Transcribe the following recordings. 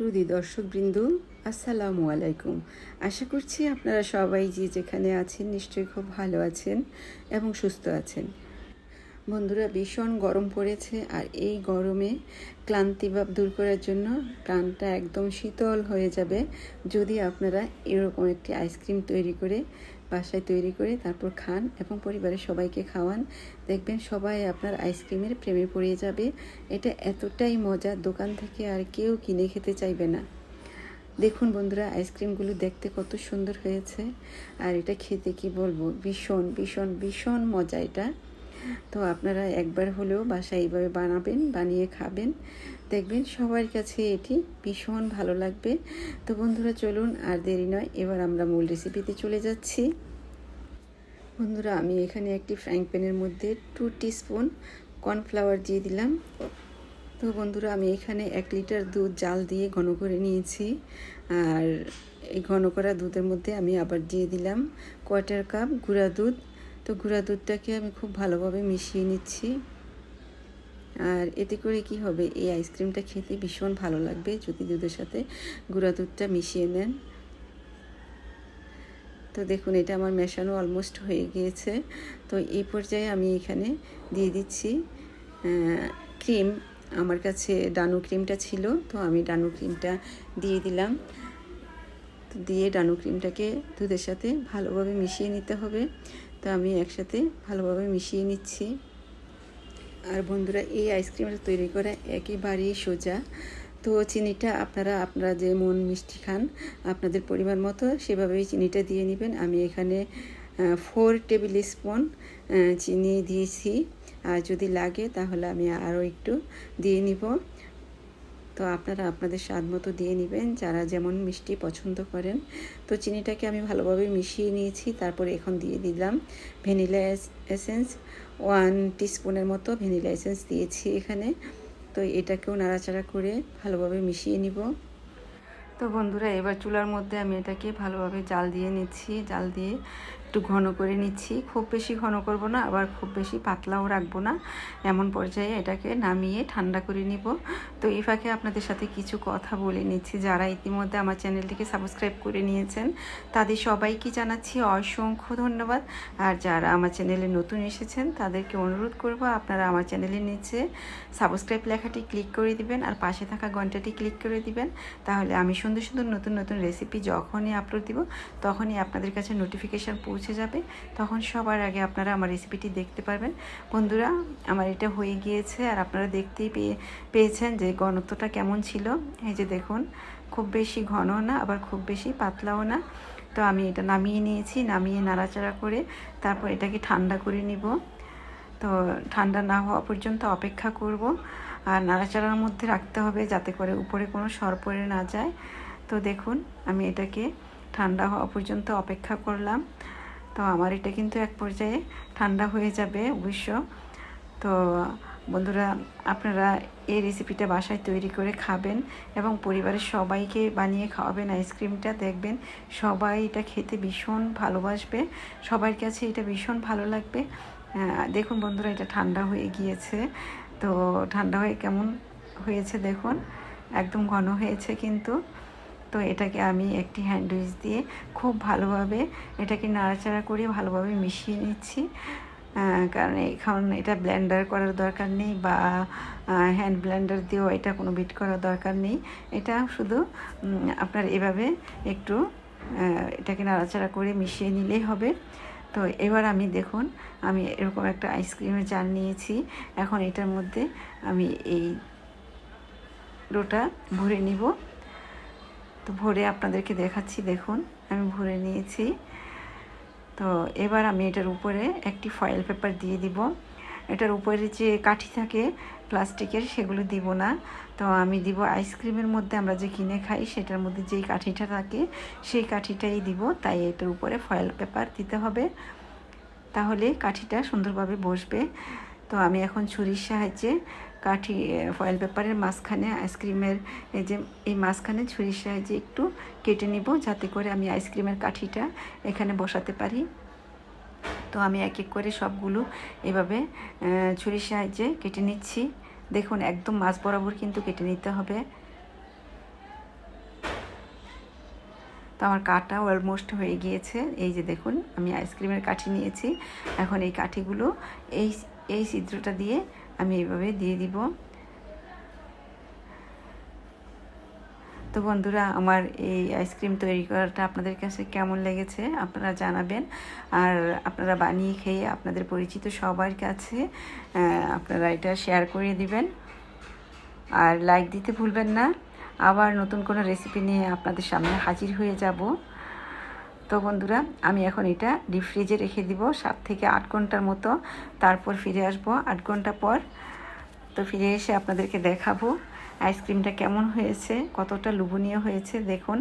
সুদী দর্শকবৃন্দ, আসসালামু আলাইকুম। আশা করছি আপনারা সবাই যে যেখানে আছেন নিশ্চয়ই খুব ভালো আছেন এবং সুস্থ আছেন। বন্ধুরা, ভীষণ গরম পড়েছে আর এই গরমে ক্লান্তিভাব দূর করার জন্য প্রাণটা একদম শীতল হয়ে যাবে যদি আপনারা এরকম একটি আইসক্রিম তৈরি করে বাসায় তৈরি করে তারপর খান এবং পরিবারের সবাইকে খাওয়ান। দেখবেন সবাই আপনার আইসক্রিমের প্রেমে পড়ে যাবে। এটা এতটাই মজা দোকান থেকে আর কেউ কিনে খেতে চাইবে না। দেখুন বন্ধুরা, আইসক্রিমগুলো দেখতে কত সুন্দর হয়েছে। আর এটা খেতে কি বলব? ভীষণ ভীষণ ভীষণ মজা এটা। তো আপনারা একবার হলেও বাসায় এইভাবে বানাবেন, বানিয়ে খাবেন। দেখবেন সবার কাছে এটি ভীষণ ভালো লাগবে। তো বন্ধুরা, চলুন আর দেরি নয়, এবার আমরা মূল রেসিপিতে চলে যাচ্ছি। বন্ধুরা, আমি এখানে একটি ফ্রাইং প্যানের মধ্যে টু স্পুন কর্নফ্লাওয়ার দিয়ে দিলাম। তো বন্ধুরা, আমি এখানে এক লিটার দুধ জাল দিয়ে ঘন করে নিয়েছি। আর এই ঘন করা দুধের মধ্যে আমি আবার দিয়ে দিলাম কোয়ার্টার কাপ গুঁড়া দুধ। তো গুঁড়া দুধটাকে আমি খুব ভালোভাবে মিশিয়ে নিচ্ছি। আর এতে করে কি হবে, এই আইসক্রিমটা খেতে ভীষণ ভালো লাগবে। যদি দুধের সাথে গুঁড়া দুধটা মিশিয়ে নেন তো দেখুন, এটা আমার মেশানো অলমোস্ট হয়ে গিয়েছে। তো এই পর্যায়ে আমি এখানে দিয়ে দিচ্ছি ক্রিম আমার কাছে ডানু ক্রিমটা ছিল, তো আমি ডানু ক্রিমটা দিয়ে দিলাম। তো দিয়ে ডানু ক্রিমটাকে দুধের সাথে ভালোভাবে মিশিয়ে নিতে হবে। তো আমি একসাথে ভালোভাবে মিশিয়ে নিচ্ছি। আর বন্ধুরা, এই আইসক্রিমটা তৈরি করা একেবারেই সোজা। তো চিনিটা আপনারা আপনারা যে মন মিষ্টি খান, আপনাদের পরিমাণ মতো সেভাবেই চিনিটা দিয়ে নেবেন। আমি এখানে ফোর টেবিল স্পুন চিনি দিয়েছি। আর যদি লাগে তাহলে আমি আরও একটু দিয়ে নিব। তো আপনারা আপনাদের স্বাদ মতো দিয়ে নেবেন, যারা যেমন মিষ্টি পছন্দ করেন। তো চিনিটাকে আমি ভালোভাবে মিশিয়ে নিয়েছি, তারপরে এখন দিয়ে দিলাম ভ্যানিলা এসেন্স। ওয়ান টিস্পুনের মতো ভ্যানিলা এসেন্স দিয়েছি এখানে। তো এটাকেও নাড়াচাড়া করে ভালোভাবে মিশিয়ে নিব। তো বন্ধুরা, এবার চুলার মধ্যে আমি এটাকে ভালোভাবে জাল দিয়ে নিচ্ছি। জাল দিয়ে একটু ঘন করে নিচ্ছি। খুব বেশি ঘন করব না, আবার খুব বেশি পাতলাও রাখব না। এমন পর্যায়ে এটাকে নামিয়ে ঠান্ডা করে নিব। তো এই ফাঁকে আপনাদের সাথে কিছু কথা বলে নিচ্ছি। যারা ইতিমধ্যে আমার চ্যানেলটিকে সাবস্ক্রাইব করে নিয়েছেন, তাদের সবাইকে জানাচ্ছি অসংখ্য ধন্যবাদ। আর যারা আমার চ্যানেলে নতুন এসেছেন, তাদেরকে অনুরোধ করব, আপনারা আমার চ্যানেলের নিচে সাবস্ক্রাইব লেখাটি ক্লিক করে দিবেন আর পাশে থাকা ঘন্টাটি ক্লিক করে দিবেন। তাহলে আমি সুন্দর সুন্দর নতুন নতুন রেসিপি যখনই আপলোড দিব, তখনই আপনাদের কাছে নোটিফিকেশান পৌঁছে যাবে, তখন সবার আগে আপনারা আমার রেসিপিটি দেখতে পারবেন। বন্ধুরা, আমার এটা হয়ে গিয়েছে আর আপনারা দেখতেই পেয়ে, পেয়েছেন যে ঘনত্বটা কেমন ছিল। এই যে দেখুন, খুব বেশি ঘন না, আবার খুব বেশি পাতলাও না। তো আমি এটা নামিয়ে নিয়েছি, নামিয়ে নাড়াচাড়া করে তারপর এটাকে ঠান্ডা করে নিব। তো ঠান্ডা না হওয়া পর্যন্ত অপেক্ষা করব। আর নাড়াচাড়ার মধ্যে রাখতে হবে যাতে করে উপরে কোনো সর পড়ে না যায়। তো দেখুন, আমি এটাকে ঠান্ডা হওয়া পর্যন্ত অপেক্ষা করলাম। তো আমার এটা কিন্তু এক পর্যায়ে ঠান্ডা হয়ে যাবে অবশ্য। তো বন্ধুরা, আপনারা এই রেসিপিটা বাসায় তৈরি করে খাবেন এবং পরিবারের সবাইকে বানিয়ে খাওয়াবেন আইসক্রিমটা। দেখবেন সবাই এটা খেতে ভীষণ ভালোবাসবে, সবার কাছে এটা ভীষণ ভালো লাগবে। দেখুন বন্ধুরা, এটা ঠান্ডা হয়ে গিয়েছে। তো ঠান্ডা হয়ে কেমন হয়েছে দেখুন, একদম ঘন হয়েছে কিন্তু। তো এটাকে আমি একটি হ্যান্ডউইচ দিয়ে খুব ভালোভাবে এটাকে নাড়াচাড়া করে ভালোভাবে মিশিয়ে নিচ্ছি। কারণ এখন এটা ব্লেন্ডার করার দরকার নেই বা হ্যান্ড ব্লেন্ডার দিয়েও এটা কোনো বিট করার দরকার নেই। এটা শুধু আপনার এভাবে একটু এটাকে নাড়াচাড়া করে মিশিয়ে নিলেই হবে। তো এবার আমি দেখুন, আমি এরকম একটা আইসক্রিমের জার নিয়েছি। এখন এটার মধ্যে আমি এই ডোটা ভরে নিব। তো ভরে আপনাদেরকে দেখাচ্ছি, দেখুন, আমি ভরে নিয়েছি। তো এবার আমি এটার উপরে একটি ফয়েল পেপার দিয়ে দিব। এটার উপরে যে কাঠি থাকে প্লাস্টিকের, সেগুলো দিব না। তো আমি দিব আইসক্রিমের মধ্যে, আমরা যে কিনে খাই, সেটার মধ্যে যেই কাঠিটা থাকে, সেই কাঠিটাই দিব। তাই এটার উপরে ফয়েল পেপার দিতে হবে। তাহলে কাঠিটা সুন্দরভাবে বসবে। তো আমি এখন ছুরির সাহায্যে কাঠি ফয়েল পেপারের মাঝখানে আইসক্রিমের এই যে, এই মাঝখানে ছুরির সাহায্যে একটু কেটে নিব যাতে করে আমি আইসক্রিমের কাঠিটা এখানে বসাতে পারি। তো আমি এক এক করে সবগুলো এভাবে ছুরির সাহায্যে কেটে নিচ্ছি। দেখুন, একদম মাছ বরাবর কিন্তু কেটে নিতে হবে। তো আমার কাটা অলমোস্ট হয়ে গিয়েছে। এই যে দেখুন, আমি আইসক্রিমের কাঠি নিয়েছি। এখন এই কাঠিগুলো এই এই ছিদ্রটা দিয়ে আমি এইভাবে দিয়ে দিব। তো বন্ধুরা, আমার এই আইসক্রিম তৈরি করাটা আপনাদের কাছে কেমন লেগেছে আপনারা জানাবেন। আর আপনারা বানিয়ে খেয়ে আপনাদের পরিচিত সবার কাছে আপনারা এটা শেয়ার করে দিবেন। আর লাইক দিতে ভুলবেন না। আবার নতুন কোনো রেসিপি নিয়ে আপনাদের সামনে হাজির হয়ে যাব। তো বন্ধুরা, আমি এখন এটা ডিপ ফ্রিজে রেখে দিব সাত থেকে আট ঘণ্টার মতো। তারপর ফিরে আসব আট ঘণ্টা পর। তো ফিরে এসে আপনাদেরকে দেখাবো আইসক্রিমটা কেমন হয়েছে, কতটা লুবনীয় হয়েছে। দেখুন,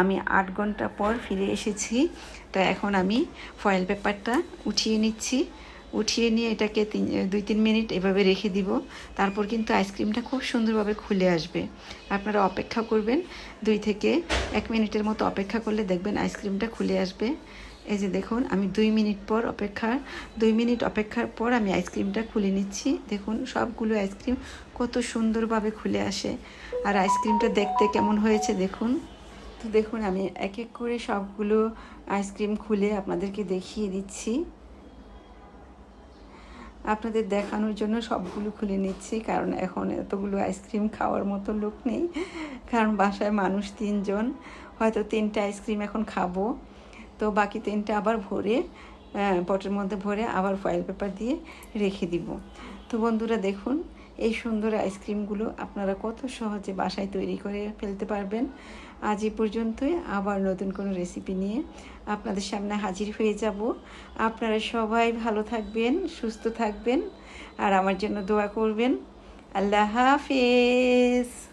আমি আট ঘণ্টা পর ফিরে এসেছি। তো এখন আমি ফয়েল পেপারটা উঠিয়ে নিচ্ছি। উঠিয়ে নিয়ে এটাকে তিন দুই, তিন মিনিট এভাবে রেখে দিব। তারপর কিন্তু আইসক্রিমটা খুব সুন্দরভাবে খুলে আসবে। আপনারা অপেক্ষা করবেন দুই থেকে এক মিনিটের মতো অপেক্ষা করলে দেখবেন আইসক্রিমটা খুলে আসবে। এই যে দেখুন, আমি দুই মিনিট পর অপেক্ষা, দুই মিনিট অপেক্ষার পর আমি আইসক্রিমটা খুলে নিচ্ছি। দেখুন, সবগুলো আইসক্রিম কত সুন্দরভাবে খুলে আসে। আর আইসক্রিমটা দেখতে কেমন হয়েছে দেখুন। তো দেখুন, আমি এক এক করে সবগুলো আইসক্রিম খুলে আপনাদেরকে দেখিয়ে দিচ্ছি। আপনাদের দেখানোর জন্য সবগুলো খুলে নিচ্ছি, কারণ এখন এতগুলো আইসক্রিম খাওয়ার মতো লোক নেই। কারণ বাসায় মানুষ তিনজন, হয়তো তিনটে আইসক্রিম এখন খাব। তো বাকি তিনটে আবার ভরে পটের মধ্যে ভরে আবার ফয়েল পেপার দিয়ে রেখে দিব। তো বন্ধুরা দেখুন, এই সুন্দর আইসক্রিমগুলো আপনারা কত সহজে বাসায় তৈরি করে ফেলতে পারবেন। আজ এ পর্যন্তই আবার নতুন কোনো রেসিপি নিয়ে আপনাদের সামনে হাজির হয়ে যাব। আপনারা সবাই ভালো থাকবেন, সুস্থ থাকবেন আর আমার জন্য দোয়া করবেন। আল্লাহ হাফিজ।